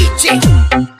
DJ.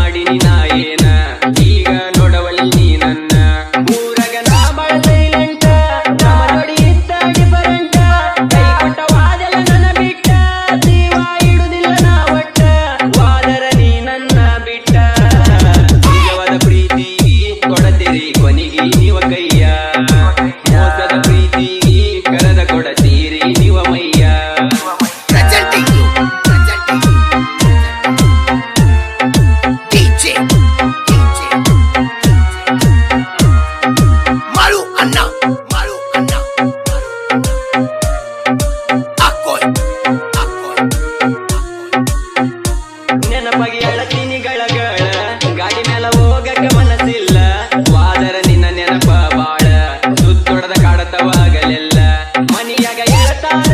ನಾಡಿನ ನಾಯೇನ ನೆನಪಾಗಿ ಅಳತಿನಿಗಳಗಳ ಗಾಡಿ ಮೇಲ ಹೋಗಕ್ಕ ಮನಸ್ಸಿಲ್ಲ. ವಾದರ ನಿನ್ನ ನೆನಪ ಬಾಳ. ಸುತ್ತೊಡದ ಕಾಡತವಾಗಲೆಲ್ಲ. ಮನಿಯಾಗ ಇರತಾರ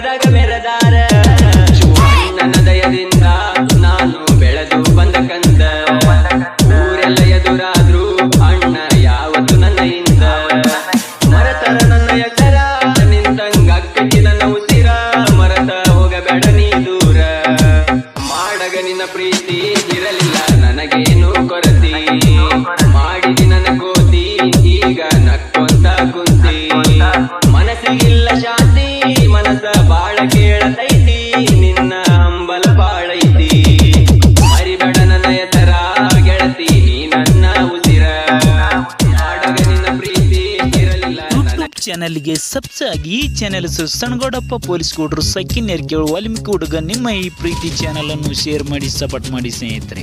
da, kamera da, da. ಚಾನಲ್ಗೆ ಸಬ್ಸ್ಕ್ರೈಬ್ ಈ ಚಾನೆಲ್ ಸಣ್ಣಗೌಡಪ್ಪ ಪೊಲೀಸ್ ಕೊಡ್ರು ಸಕ್ಕಿನ ಎರ್ಕೆಳು ವಾಲ್ಮೀಕಿ ಹುಡುಗ ನಿಮ್ಮ ಈ ಪ್ರೀತಿ ಚಾನೆಲ್ ಅನ್ನು ಶೇರ್ ಮಾಡಿ ಸಪೋರ್ಟ್ ಮಾಡಿ ಸ್ನೇಹಿತರೆ.